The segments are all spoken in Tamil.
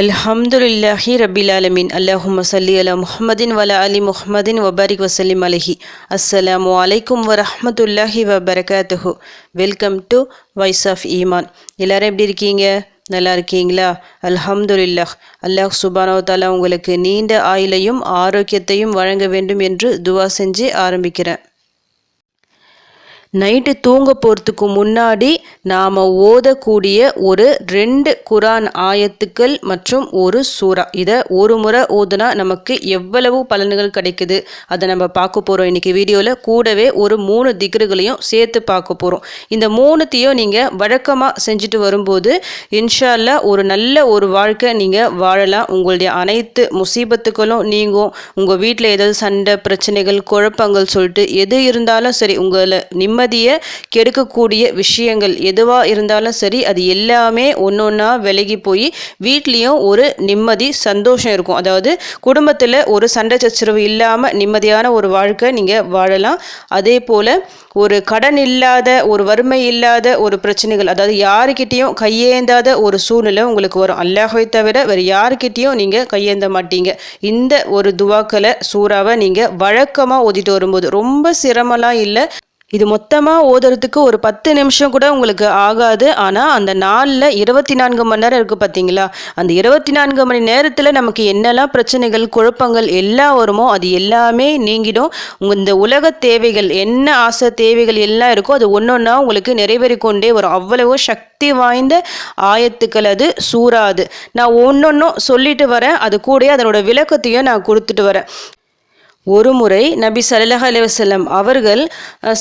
அல்ஹம்துலில்லாஹி ரபில் ஆலமீன் அல்லாஹும் சல்லி அலா முஹமதின் வல அலி முஹம்மதின் வபாரிக் வசலிம் அலஹி அஸ்ஸலாமு அலைக்கும் வரஹ்மத்துல்லாஹி வபரகாத்துஹு வெல்கம் டு வாய்ஸ் ஆஃப் ஈமான் எல்லாரும் எப்படி இருக்கீங்க? நல்லா இருக்கீங்களா? அல்ஹம்துலில்லாஹ் அல்லாஹ் சுபானோ தாலா உங்களுக்கு நீண்ட ஆயுளையும் ஆரோக்கியத்தையும் வழங்க வேண்டும் என்று துவா செஞ்சு ஆரம்பிக்கிறேன். நைட்டு தூங்க போகிறதுக்கு முன்னாடி நாம் ஓதக்கூடிய ஒரு ரெண்டு குரான் ஆயத்துக்கள் மற்றும் ஒரு சூறா இதை ஒரு முறை ஓதுனா நமக்கு எவ்வளவு பலன்கள் கிடைக்குது? அதை நம்ம பார்க்க போகிறோம் இன்றைக்கி வீடியோவில் கூடவே ஒரு மூணு திக்ருகளையும் சேர்த்து பார்க்க போகிறோம் இந்த மூணுத்தையும் நீங்கள் வழக்கமாக செஞ்சுட்டு வரும்போது இன்ஷால்லா ஒரு நல்ல ஒரு வாழ்க்கை நீங்கள் வாழலாம். உங்களுடைய அனைத்து முசீபத்துக்களும் நீங்கும். உங்கள் வீட்டில் ஏதாவது சண்டை பிரச்சனைகள் குழப்பங்கள் சொல்லிட்டு எது இருந்தாலும் சரி உங்களை நிம்மதி நிம்மதியை கெடுக்கக்கூடிய விஷயங்கள் எதுவாக இருந்தாலும் சரி அது எல்லாமே ஒன்று ஒன்றா விலகி போய் வீட்லேயும் ஒரு நிம்மதி சந்தோஷம் இருக்கும். அதாவது குடும்பத்தில் ஒரு சண்டை சச்சரவு இல்லாமல் நிம்மதியான ஒரு வாழ்க்கை நீங்கள் வாழலாம். அதே போல் ஒரு கடன் இல்லாத ஒரு வறுமை இல்லாத ஒரு பிரச்சனைகள் அதாவது யாருக்கிட்டேயும் கையேந்தாத ஒரு சூழ்நிலை உங்களுக்கு வரும். அல்லாஹை தவிர வேறு யாருக்கிட்டேயும் நீங்கள் கையேந்த மாட்டீங்க. இந்த ஒரு துவாக்களை சூறாவை நீங்கள் வழக்கமாக ஓதிட்டு வரும்போது ரொம்ப சிரமம்லாம் இல்லை. இது மொத்தமாக ஓதுறதுக்கு ஒரு பத்து நிமிஷம் கூட உங்களுக்கு ஆகாது. ஆனால் அந்த நாளில் இருபத்தி நான்கு மணி நேரம் இருக்குது பார்த்தீங்களா அந்த இருபத்தி நான்கு மணி நேரத்தில் நமக்கு என்னெல்லாம் பிரச்சனைகள் குழப்பங்கள் எல்லாம் வருமோ அது எல்லாமே நீங்கிடும். உங்கள் இந்த உலக தேவைகள் என்ன ஆசை தேவைகள் எல்லாம் இருக்கோ அது ஒன்று ஒன்றா உங்களுக்கு நிறைவேறி கொண்டே வரும். அவ்வளவோ சக்தி வாய்ந்த ஆயத்துக்கள் அது சூறாது. நான் ஒன்று ஒன்றும் சொல்லிட்டு வரேன். அது கூட அதனோட விளக்கத்தையும் நான் கொடுத்துட்டு வரேன். ஒரு முறை நபி சல்லாஹ் அலுவலம் அவர்கள்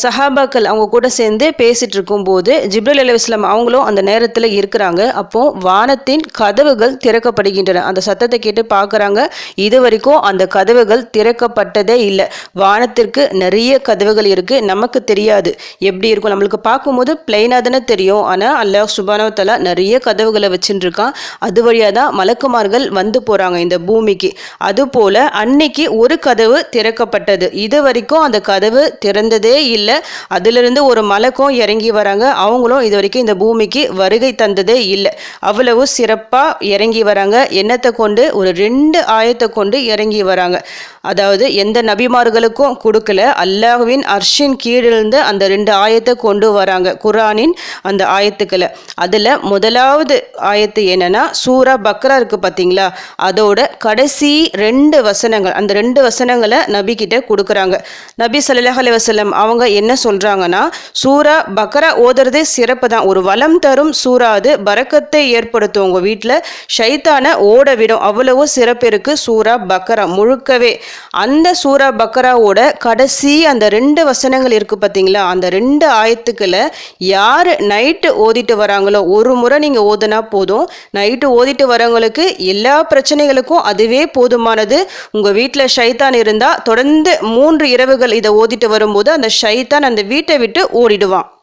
சஹாபாக்கள் அவங்க கூட சேர்ந்து பேசிட்டு இருக்கும்போது ஜிப்ரல் அலுவலம் அவங்களும் அந்த நேரத்தில் இருக்கிறாங்க. அப்போ வானத்தின் கதவுகள் திறக்கப்படுகின்றன. அந்த சத்தத்தை கேட்டு பார்க்குறாங்க இது வரைக்கும் அந்த கதவுகள் திறக்கப்பட்டதே இல்லை. வானத்திற்கு நிறைய கதவுகள் இருக்குது நமக்கு தெரியாது. எப்படி இருக்கும்? நம்மளுக்கு பார்க்கும்போது பிளைனாக தானே தெரியும். ஆனால் அல்லாஹ் சுபானவத்தலா நிறைய கதவுகளை வச்சுட்டு இருக்கான் அது வழியாக தான் மலக்குமார்கள் வந்து போகிறாங்க இந்த பூமிக்கு. அதுபோல் அன்னைக்கு ஒரு கதவு திறக்கப்பட்டது. இது வரைக்கும் அந்த கதவு திறந்ததே இல்லை. அதிலிருந்து ஒரு மலக்கும் இறங்கி வராங்க. அவங்களும் இது வரைக்கும் இந்த பூமிக்கு வருகை தந்ததே இல்லை. அவ்வளவு சிறப்பாக இறங்கி வராங்க. எண்ணத்தை கொண்டு ஒரு ரெண்டு ஆயத்தை கொண்டு இறங்கி வராங்க. அதாவது எந்த நபிமார்களுக்கும் கொடுக்கல. அல்லாஹுவின் அர்ஷின் கீழிருந்து அந்த ரெண்டு ஆயத்தை கொண்டு வராங்க. குரானின் அந்த ஆயத்துக்களை. அதில் முதலாவது ஆயத்து என்னன்னா சூரா பக்ரா இருக்கு பார்த்தீங்களா அதோட கடைசி ரெண்டு வசனங்கள் அந்த ரெண்டு வசனங்களை நபி கிட்ட கொடுக்குறாங்க. நபி சல்லாஹ் அலுவலம் அவங்க என்ன சொல்கிறாங்கன்னா சூரா பக்ரா ஓதுறதே சிறப்பு தான். ஒரு வளம் தரும் சூறா அது பறக்கத்தை ஏற்படுத்தும் உங்கள் வீட்டில் ஷைத்தானை ஓட விடும். அவ்வளவோ சிறப்பு இருக்குது சூரா பக்ரா முழுக்கவே. அந்த சூரா பக்ராவோட கடைசி அந்த ரெண்டு வசனங்கள் இருக்குது பார்த்தீங்களா அந்த ரெண்டு ஆயத்துக்களை யார் நைட்டு ஓதிட்டு வராங்களோ ஒரு முறை நீங்கள் ஓதுனா போதும். நைட்டு ஓதிட்டு வரவங்களுக்கு எல்லா பிரச்சனைகளுக்கும் அதுவே போதுமானது. உங்கள் வீட்டில் ஷைத்தான் இருந்தால் தொடர்ந்து மூன்று இரவுகள் இதை ஓதிட்டு வரும்போது அந்த ஷைத்தான் அந்த வீட்டை விட்டு ஓடிடுவான்.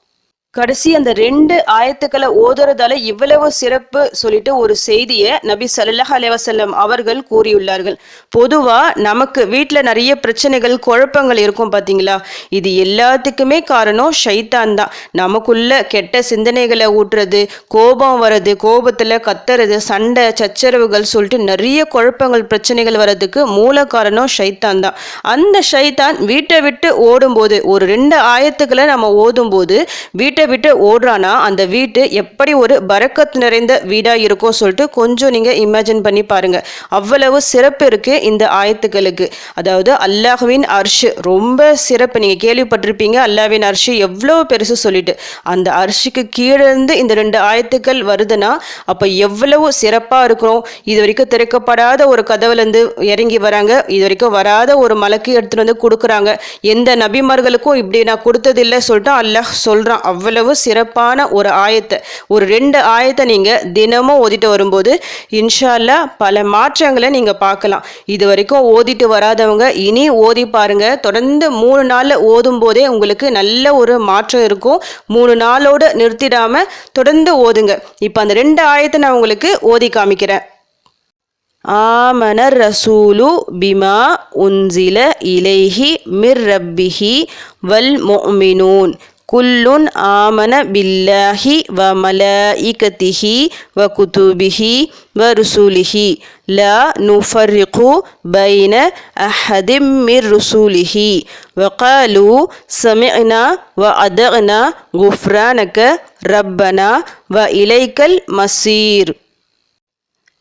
கடைசி அந்த ரெண்டு ஆயத்துக்களை ஓதுறதால இவ்வளவு சிறப்பு சொல்லிட்டு ஒரு செய்தியை நபி சல்லாஹ் அலைவசல்லம் அவர்கள் கூறியுள்ளார்கள். பொதுவா நமக்கு வீட்டில் நிறைய பிரச்சனைகள் குழப்பங்கள் இருக்கும் பார்த்தீங்களா இது எல்லாத்துக்குமே காரணம் ஷைத்தான் தான். நமக்குள்ள கெட்ட சிந்தனைகளை ஊட்டுறது கோபம் வர்றது கோபத்தில் கத்துறது சண்டை சச்சரவுகள் சொல்லிட்டு நிறைய குழப்பங்கள் பிரச்சனைகள் வர்றதுக்கு மூல காரணம் ஷைத்தான் தான். அந்த ஷைத்தான் வீட்டை விட்டு ஓடும்போது ஒரு ரெண்டு ஆயத்துக்களை நம்ம ஓதும்போது வீட்டை வீட்டை விட்டு ஓடுறானா? அந்த வீட்டு எப்படி ஒரு பறக்கத் நிறைந்த வீடாக இருக்கும் சொல்லிட்டு கொஞ்சம் நீங்கள் இமேஜின் பண்ணி பாருங்கள் அவ்வளவு சிறப்பு இருக்குது இந்த ஆயத்துக்களுக்கு. அதாவது அல்லாஹுவின் அர்ஷு. ரொம்ப சிறப்பு. நீங்கள் கேள்விப்பட்டிருப்பீங்க அல்லாவின் அர்ஷு எவ்வளோ பெருசு சொல்லிட்டு. அந்த அர்ஷுக்கு கீழே இருந்து இந்த ரெண்டு ஆயத்துக்கள் வருதுன்னா அப்போ எவ்வளவு சிறப்பாக இருக்கிறோம். இது வரைக்கும் திறக்கப்படாத ஒரு கதவுலேருந்து இறங்கி வராங்க. இது வரைக்கும் வராத ஒரு மலக்கு எடுத்துகிட்டு வந்து கொடுக்குறாங்க. எந்த நபிமார்களுக்கும் இப்படி நான் கொடுத்ததில்லை சொல்லிட்டு அல்லாஹ் சொல்கிறான் அவ்வளோ அவ்வளவு சிறப்பான ஒரு ஆயத்தை ஒரு ரெண்டு ஆயத்தை நீங்கள் தினமும் ஓதிட்டு வரும்போது இன்ஷால்லா பல மாற்றங்களை நீங்கள் பார்க்கலாம். இது வரைக்கும் ஓதிட்டு வராதவங்க இனி ஓதி பாருங்க. தொடர்ந்து மூணு நாளில் ஓதும் போதே உங்களுக்கு நல்ல ஒரு மாற்றம் இருக்கும். மூணு நாளோடு நிறுத்திடாம தொடர்ந்து ஓதுங்க. இப்போ அந்த ரெண்டு ஆயத்தை நான் உங்களுக்கு ஓதி காமிக்கிறேன். ஆமனர் ரசூலு பிமா உன்சில இலைஹி மிர் ரப்பிஹி வல் மொமினூன் كل آمن بالله وملائكته وكتبه ورسوله لا نفرق بين أحد من رسوله وقالوا سمعنا وأدعنا غفرانك ربنا وإليك المصير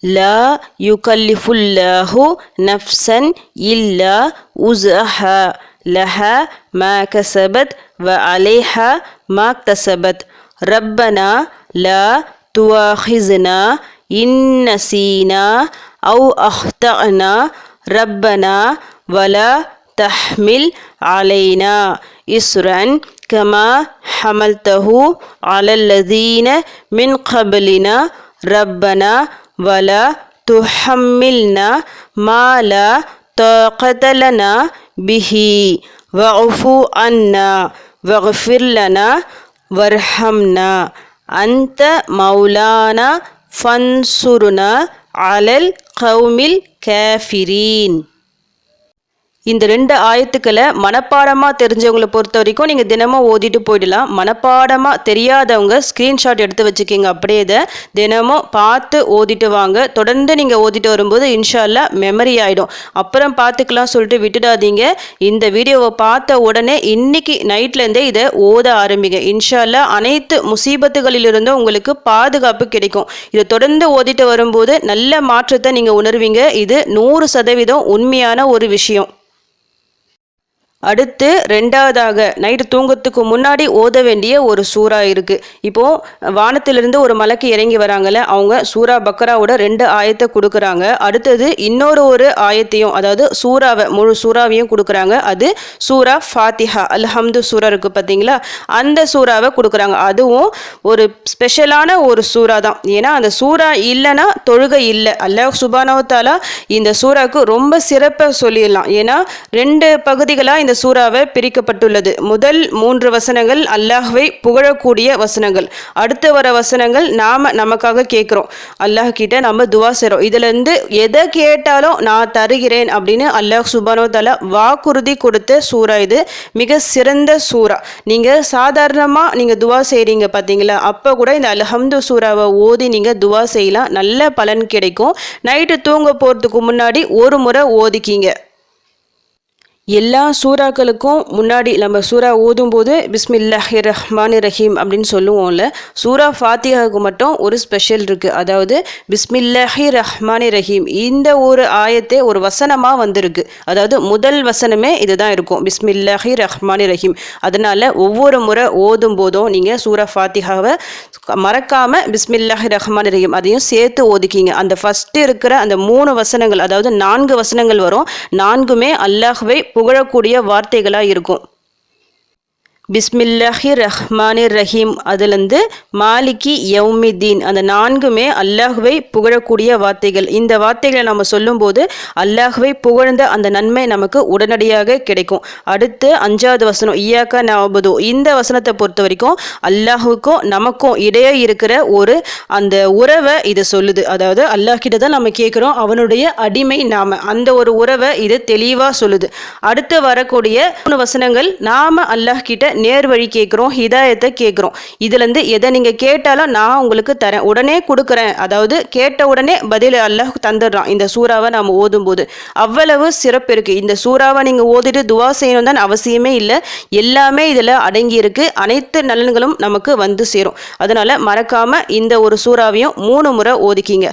لا يكلف الله نفسا إلا وزعها لها ما كسبت وعليها ما اكتسبت. ربنا لا تؤاخذنا إن نسينا أو أخطأنا. ربنا ولا تحمل علينا إسرا كما حملته على الذين من قبلنا. ربنا ولا تحملنا ما لا طاقة لنا به. واعف عنا. واغفر لنا وارحمنا. أنت مولانا فانصرنا على القوم الكافرين. இந்த ரெண்டு ஆயத்துக்களை மனப்பாடமாக தெரிஞ்சவங்களை பொறுத்த வரைக்கும் நீங்கள் தினமும் ஓதிட்டு போயிடலாம். மனப்பாடமாக தெரியாதவங்க ஸ்க்ரீன்ஷாட் எடுத்து வச்சுக்கிங்க. அப்படியே இதை தினமும் பார்த்து ஓதிட்டு வாங்க. தொடர்ந்து நீங்கள் ஓதிட்டு வரும்போது இன்ஷால்லா மெமரி ஆகிடும் அப்புறம் பார்த்துக்கலாம் சொல்லிட்டு விட்டுடாதீங்க. இந்த வீடியோவை பார்த்த உடனே இன்னைக்கு நைட்லேருந்தே இதை ஓத ஆரம்பிங்க. இன்ஷால்லா அனைத்து முசீபத்துகளிலிருந்தும் உங்களுக்கு பாதுகாப்பு கிடைக்கும். இதை தொடர்ந்து ஓதிட்டு வரும்போது நல்ல மாற்றத்தை நீங்கள் உணர்வீங்க. இது நூறு சதவீதம் உண்மையான ஒரு விஷயம். அடுத்து ரெண்டாவதாக நைட்டு தூங்கத்துக்கு முன்னாடி ஓத வேண்டிய ஒரு சூறா இருக்குது இப்போது வானத்திலிருந்து ஒரு மலைக்கு இறங்கி வராங்கல்ல அவங்க சூறா பக்ராவோட ரெண்டு ஆயத்தை கொடுக்குறாங்க. அடுத்தது இன்னொரு ஒரு ஆயத்தையும் அதாவது சூறாவை முழு சூறாவையும் கொடுக்குறாங்க. அது சூரா ஃபாத்திஹா அல்ஹம்து சூரா இருக்குது பார்த்தீங்களா அந்த சூறாவை கொடுக்குறாங்க. அதுவும் ஒரு ஸ்பெஷலான ஒரு சூறா தான். ஏன்னா அந்த சூறா இல்லைன்னா தொழுகை இல்லை. அல்லாஹ் சுபானவத்தாலா இந்த சூறாவுக்கு ரொம்ப சிறப்பாக சொல்லிடலாம். ஏன்னா ரெண்டு பகுதிகளாக இந்த சூறாவை பிரிக்கப்பட்டுள்ளது. முதல் மூன்று வசனங்கள் அல்லாஹ்வை புகழக்கூடிய வசனங்கள். அடுத்து வர வசனங்கள் நாம நமக்காக கேட்குறோம். அல்லாஹ் கிட்ட நம்ம துவா செய்கிறோம் இதுலேருந்து எதை கேட்டாலும் நான் தருகிறேன் அப்படின்னு அல்லாஹ் சுபானோ தலா வாக்குறுதி கொடுத்த சூறா இது. மிக சிறந்த சூறா. நீங்கள் சாதாரணமாக நீங்கள் துவா செய்கிறீங்க பார்த்தீங்களா அப்போ கூட இந்த அல்ஹம்து சூறாவை ஓதி நீங்கள் துவா செய்யலாம். நல்ல பலன் கிடைக்கும். நைட்டு தூங்க போகிறதுக்கு முன்னாடி ஒரு முறை ஓதிக்கிங்க. எல்லா சூறாக்களுக்கும் முன்னாடி நம்ம சூறா ஓதும்போது பிஸ்மில்லாஹி ரஹ்மான் ரஹீம் அப்படின்னு சொல்லுவோம்ல. சூறா ஃபாத்தியாவுக்கு மட்டும் ஒரு ஸ்பெஷல் இருக்குது அதாவது பிஸ்மில்லாஹி ரஹ்மான் ரஹீம் இந்த ஒரு ஆயத்தே ஒரு வசனமாக வந்திருக்கு. அதாவது முதல் வசனமே இதுதான் இருக்கும். பிஸ்மில்லாஹி ரஹ்மான் ரஹீம் அதனால் ஒவ்வொரு முறை ஓதும் போதும் நீங்கள் சூரா ஃபாத்தியாவை மறக்காமல் பிஸ்மில்லாஹி ரஹ்மான் ரஹீம் அதையும் சேர்த்து ஒதுக்கிங்க அந்த ஃபஸ்ட்டு இருக்கிற அந்த மூணு வசனங்கள் அதாவது நான்கு வசனங்கள் வரும். நான்குமே அல்லாஹ்வை புகழக்கூடிய வார்த்தைகளாக இருக்கும். பிஸ்மில்லாஹி ரஹ்மானி ரஹீம் அதுலேருந்து மாலிகி யவுமிதீன் அந்த நான்குமே அல்லாஹுவை புகழக்கூடிய வார்த்தைகள். இந்த வார்த்தைகளை நம்ம சொல்லும்போது அல்லாஹுவை புகழ்ந்த அந்த நன்மை நமக்கு உடனடியாக கிடைக்கும். அடுத்து அஞ்சாவது வசனம் ஈயாக்கா நவபது இந்த வசனத்தை பொறுத்த வரைக்கும் அல்லாஹுக்கும் நமக்கும் இடையே இருக்கிற ஒரு அந்த உறவை இது சொல்லுது. அதாவது அல்லாஹ் கிட்ட தான் நம்ம கேட்குறோம் அவனுடைய அடிமை நாம. அந்த ஒரு உறவை இது தெளிவாக சொல்லுது. அடுத்து வரக்கூடிய மூணு வசனங்கள் நாம அல்லாஹ் கிட்ட நேர் வழி கேட்குறோம் ஹிதாயத்தை கேட்குறோம் இதுலேருந்து எதை நீங்கள் கேட்டாலும் நான் உங்களுக்கு தரேன். உடனே கொடுக்குறேன். அதாவது கேட்ட உடனே பதில் அல்லாஹ் தந்துடுறான். இந்த சூறாவை நாம் ஓதும்போது. அவ்வளவு சிறப்பு இருக்குது இந்த சூறாவை நீங்கள் ஓதிட்டு துவா செய்யணும் தான் அவசியமே இல்லை. எல்லாமே இதில் அடங்கியிருக்கு. அனைத்து நலன்களும் நமக்கு வந்து சேரும். அதனால் மறக்காமல் இந்த ஒரு சூறாவையும் மூணு முறை ஓதிக்கிங்க.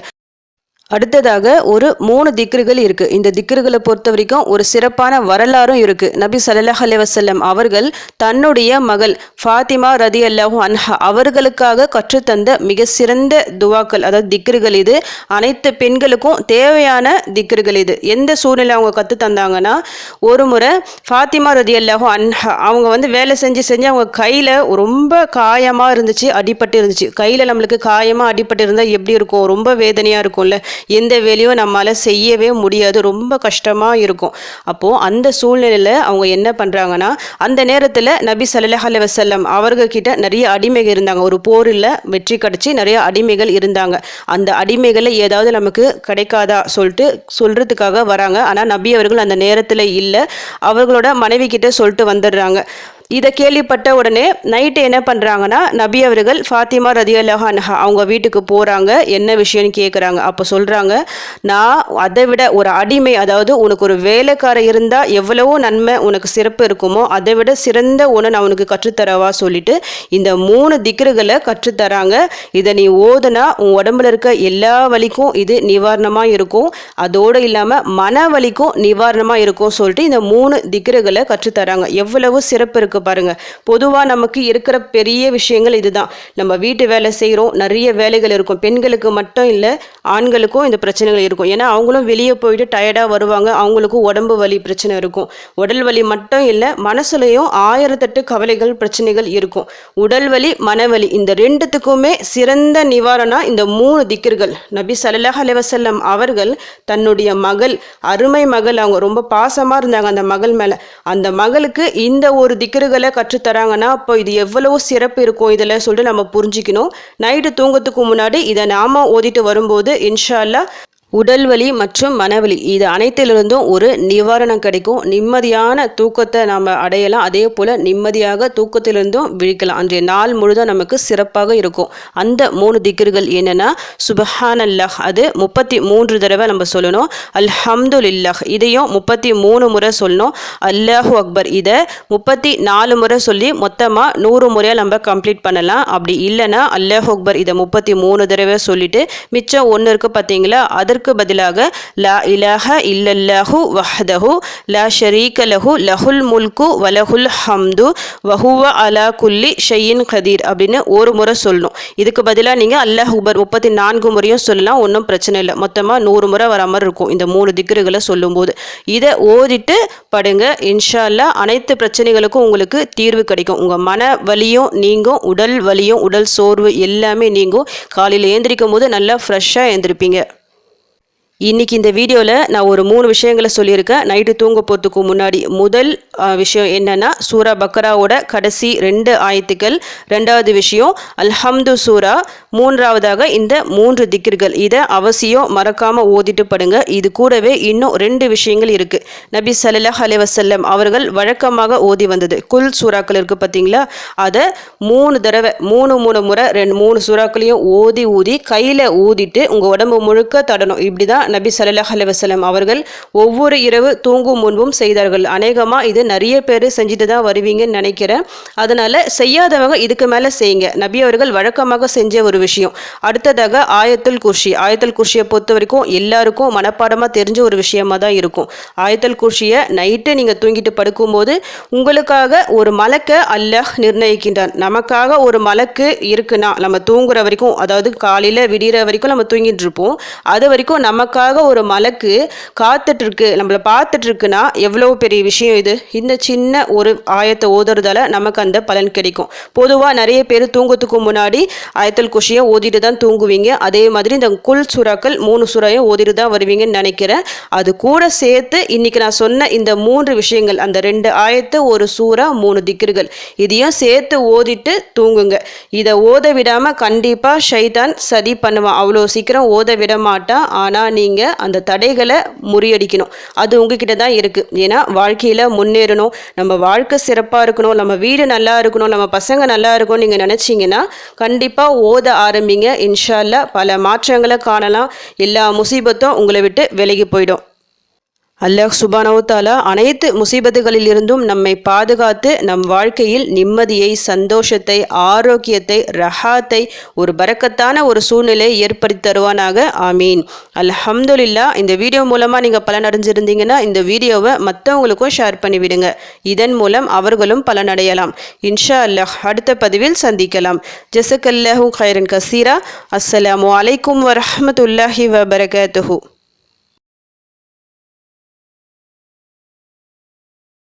அடுத்ததாக ஒரு மூணு திக்ருகள் இருக்குது இந்த திக்ருகளை பொறுத்த வரைக்கும் ஒரு சிறப்பான வரலாறும் இருக்குது நபி சல்லாஹ் அலிவசல்லம் அவர்கள் தன்னுடைய மகள் ஃபாத்திமா ரதி அல்லாஹூ அன்ஹா அவர்களுக்காக கற்றுத்தந்த மிக சிறந்த துவாக்கள் அதாவது திக்ருகள் இது. அனைத்து பெண்களுக்கும் தேவையான திக்ருகள் இது. எந்த சூழ்நிலை அவங்க கற்று தந்தாங்கன்னா ஒரு முறை ஃபாத்திமா ரதி அல்லாஹூ அன்ஹா அவங்க வந்து வேலை செஞ்சு செஞ்சு அவங்க கையில் ரொம்ப காயமாக இருந்துச்சு அடிபட்டு இருந்துச்சு. கையில் நம்மளுக்கு காயமாக அடிபட்டு இருந்தால் எப்படி இருக்கும்? ரொம்ப வேதனையாக இருக்கும்ல. எந்த வேலையும் நம்மளால் செய்யவே முடியாது. ரொம்ப கஷ்டமாக இருக்கும். அப்போது அந்த சூழ்நிலையில் அவங்க என்ன பண்ணுறாங்கன்னா அந்த நேரத்தில் நபி சல்லாஹ் அலி வசல்லம் அவர்கிட்ட நிறைய அடிமைகள் இருந்தாங்க. ஒரு போரில் வெற்றி கிடச்சி நிறைய அடிமைகள் இருந்தாங்க. அந்த அடிமைகளை ஏதாவது நமக்கு கிடைக்காதா சொல்லிட்டு சொல்கிறதுக்காக வராங்க. ஆனால் நபி அவர்கள் அந்த நேரத்தில் இல்லை. அவர்களோட மனைவி கிட்ட சொல்லிட்டு வந்துடுறாங்க. இதை கேள்விப்பட்ட உடனே நைட்டு என்ன பண்ணுறாங்கன்னா நபி அவர்கள் ஃபாத்திமா ரதி அன்ஹா அவங்க வீட்டுக்கு போகிறாங்க என்ன விஷயம்னு கேட்குறாங்க அப்போ சொல்கிறாங்க நான் அதை விட ஒரு அடிமை அதாவது உனக்கு ஒரு வேலைக்கார இருந்தால் எவ்வளவோ நன்மை உனக்கு சிறப்பு இருக்குமோ அதை விட சிறந்த ஒன்று நான் உனக்கு கற்றுத்தரவா? சொல்லிட்டு இந்த மூணு திக்ருகளை கற்றுத்தராங்க. இதை நீ ஓதுனா உன் உடம்புல இருக்க எல்லா வலிக்கும் இது நிவாரணமாக இருக்கும். அதோடு இல்லாமல் மன வலிக்கும் நிவாரணமாக இருக்கும் சொல்லிட்டு இந்த மூணு திக்ருகளை கற்றுத்தராங்க. எவ்வளவு சிறப்பு இருக்கு இருக்கு பாருங்க. பொதுவாக நமக்கு இருக்கிற பெரிய விஷயங்கள் இதுதான். நம்ம வீட்டு வேலை செய்கிறோம் நிறைய வேலைகள் இருக்கும். பெண்களுக்கு மட்டும் இல்லை ஆண்களுக்கும் இந்த பிரச்சனைகள் இருக்கும். ஏன்னா அவங்களும் வெளியே போயிட்டு டயர்டாக வருவாங்க. அவங்களுக்கும் உடம்பு வலி பிரச்சனை இருக்கும். உடல் வலி மட்டும் இல்லை மனசுலையும் ஆயிரத்தெட்டு கவலைகள் பிரச்சனைகள் இருக்கும். உடல் வலி மனவலி இந்த ரெண்டுத்துக்குமே சிறந்த நிவாரணம் இந்த மூணு திக்கர்கள். நபி சல்லாஹ் அலைவசல்லம் அவர்கள் தன்னுடைய மகள் அருமை மகள் அவங்க ரொம்ப பாசமாக இருந்தாங்க அந்த மகள் மேலே. அந்த மகளுக்கு இந்த ஒரு திக்கர் பாட்டுகளை கற்றுத்தராங்கன்னா அப்போ இது எவ்வளவு சிறப்பு இருக்கும் இதில் சொல்லிட்டு நம்ம புரிஞ்சிக்கணும். நைட்டு தூங்கத்துக்கு முன்னாடி இதை நாம ஓதிட்டு வரும்போது இன்ஷால்லா உடல் வலி மற்றும் மனவலி. இது அனைத்திலிருந்தும் ஒரு நிவாரணம் கிடைக்கும். நிம்மதியான தூக்கத்தை நாம் அடையலாம். அதே போல் நிம்மதியாக தூக்கத்திலிருந்தும் விழிக்கலாம். அன்றைய நாள் முழுதும் நமக்கு சிறப்பாக இருக்கும். அந்த மூணு திக்ருகள் என்னென்னா சுபஹான் அல்லாஹ் அது முப்பத்தி மூன்று தடவை நம்ம சொல்லணும். அல்ஹம்துலில்லாஹ். இதையும் முப்பத்தி மூணு முறை சொல்லணும். அல்லாஹு அக்பர். இதை முப்பத்தி நாலு முறை சொல்லி மொத்தமாக நூறு முறையாக நம்ம கம்ப்ளீட் பண்ணலாம். அப்படி இல்லைன்னா அல்லாஹ் அக்பர் இதை முப்பத்தி மூணு தடவை சொல்லிவிட்டு மிச்சம் ஒன்று இருக்குது பார்த்தீங்களா? அதற்கு அதற்கு பதிலாக லா இலாஹ இல்லல்லாஹு வஹதஹு லா ஷரீக லஹு லஹுல் முல்கு வலஹுல் ஹம்து வஹுவ அலா குல்லி ஷையின் கதீர் அப்படின்னு ஒரு முறை சொல்லணும். இதுக்கு பதிலாக நீங்கள் அல்லாஹ் உபர் முப்பத்தி நான்கு முறையும் சொல்லலாம் ஒன்றும் பிரச்சனை இல்லை. மொத்தமாக நூறு முறை வர மாதிரி இருக்கும் இந்த மூணு திக்ருகளை சொல்லும்போது. இதை ஓதிட்டு படுங்க. இன்ஷால்லா அனைத்து பிரச்சனைகளுக்கும் உங்களுக்கு தீர்வு கிடைக்கும். உங்கள் மன வலியும் நீங்கும் உடல் வலியும் உடல் சோர்வு எல்லாமே நீங்கும். காலையில் ஏந்திரிக்கும் போது நல்லா ஃப்ரெஷ்ஷாக ஏந்திருப்பீங்க இன்றைக்கி இந்த வீடியோவில் நான் ஒரு மூணு விஷயங்களை சொல்லியிருக்கேன். நைட்டு தூங்க போகிறதுக்கு முன்னாடி முதல் விஷயம் என்னென்னா சூரா பக்ராவோட கடைசி ரெண்டு ஆயத்துக்கள். ரெண்டாவது விஷயம் அல்ஹம்து சூரா மூன்றாவதாக இந்த மூன்று திக்கிர்கள் இதை அவசியம் மறக்காமல் ஓதிட்டு படுங்க. இது கூடவே இன்னும் ரெண்டு விஷயங்கள் இருக்குது நபி சல்லாஹ் அலைவசல்லம் அவர்கள் வழக்கமாக ஓதி வந்தது. குல் சூறாக்கள் இருக்குது பார்த்தீங்களா? அதை மூணு தடவை மூணு மூணு முறை ரெண்டு மூணு சூறாக்களையும் ஓதி ஊதி கையில் ஊதிட்டு உங்கள் உடம்பு முழுக்க தடணும். இப்படி தான் நபி சல்லாஹ் அலுவலம் அவர்கள் ஒவ்வொரு இரவு தூங்கும் முன்பும் செய்தார்கள். அநேகமாக இது நிறைய பேர் செஞ்சுட்டு தான் வருவீங்கன்னு நினைக்கிறேன். அதனால் செய்யாதவங்க இதுக்கு மேலே செய்யுங்க. நபி அவர்கள் வழக்கமாக செஞ்ச ஒரு விஷயம். அடுத்ததாக ஆயத்தல் குர்ஷி. ஆயத்தல் குர்ஷியை பொறுத்த வரைக்கும் எல்லாருக்கும் மனப்பாடமாக தெரிஞ்ச ஒரு விஷயமா தான் இருக்கும். ஆயத்தல் குர்ஷியை நைட்டு நீங்கள் தூங்கிட்டு படுக்கும்போது உங்களுக்காக ஒரு மலக்கை அல்லாஹ் நிர்ணயிக்கின்றான். நமக்காக ஒரு மலக்கு இருக்குன்னா நம்ம தூங்குற வரைக்கும் அதாவது காலையில் விடிகிற வரைக்கும் நம்ம தூங்கிட்டு இருப்போம். அது வரைக்கும் நமக்கு நமக்காக ஒரு மலக்கு காத்துட்ருக்கு நம்மளை பார்த்துட்ருக்குன்னா எவ்வளோ பெரிய விஷயம் இது? இந்த சின்ன ஒரு ஆயத்தை ஓதுறதால நமக்கு அந்த பலன் கிடைக்கும். பொதுவாக நிறைய பேர் தூங்கத்துக்கு முன்னாடி ஆயத்தல் குஷியை ஓதிட்டு தான் தூங்குவீங்க. அதே மாதிரி இந்த குல் சுறாக்கள் மூணு சுறாயும் ஓதிட்டு தான் வருவீங்கன்னு நினைக்கிறேன். அது கூட சேர்த்து இன்னைக்கு நான் சொன்ன இந்த மூன்று விஷயங்கள் அந்த ரெண்டு ஆயத்து ஒரு சூறா மூணு திக்ருகள் இதையும் சேர்த்து ஓதிட்டு தூங்குங்க. இதை ஓத விடாமல் கண்டிப்பாக ஷைதான் சதி பண்ணுவான். அவ்வளோ சீக்கிரம் ஓத விட மாட்டான். ஆனால் நீ நீங்கள் அந்த தடைகளை முறியடிக்கணும். அது உங்ககிட்ட தான் இருக்குது ஏன்னா வாழ்க்கையில் முன்னேறணும். நம்ம வாழ்க்கை சிறப்பாக இருக்கணும். நம்ம வீடு நல்லா இருக்கணும். நம்ம பசங்க நல்லா இருக்கணும் நீங்கள் நினச்சிங்கன்னா கண்டிப்பாக ஓத ஆரம்பிங்க. இன்ஷால்லா பல மாற்றங்களை காணலாம். எல்லா முசீபத்தும் உங்களை விட்டு விலகி போயிடும். அல்லாஹ் சுபானவுத்தாலா அனைத்து முசீபத்துகளில் இருந்தும் நம்மை பாதுகாத்து நம் வாழ்க்கையில் நிம்மதியை சந்தோஷத்தை ஆரோக்கியத்தை ரஹாத்தை ஒரு பறக்கத்தான ஒரு சூழ்நிலை ஏற்படுத்தி தருவானாக. ஆமீன். அல்ஹம்துலில்லா இந்த வீடியோ மூலமாக நீங்கள் பலனடைஞ்சிருந்தீங்கன்னா இந்த வீடியோவை மற்றவங்களுக்கும் ஷேர் பண்ணிவிடுங்க. இதன் மூலம் அவர்களும் பலனடையலாம். இன்ஷா அல்லாஹ் அடுத்த பதிவில் சந்திக்கலாம். ஜசக் அல்லாஹூ ஹைரன் கசீரா. அஸ்ஸலாமு அலைக்கும் வரமத்துல்லாஹி வபரகத்துஹூ.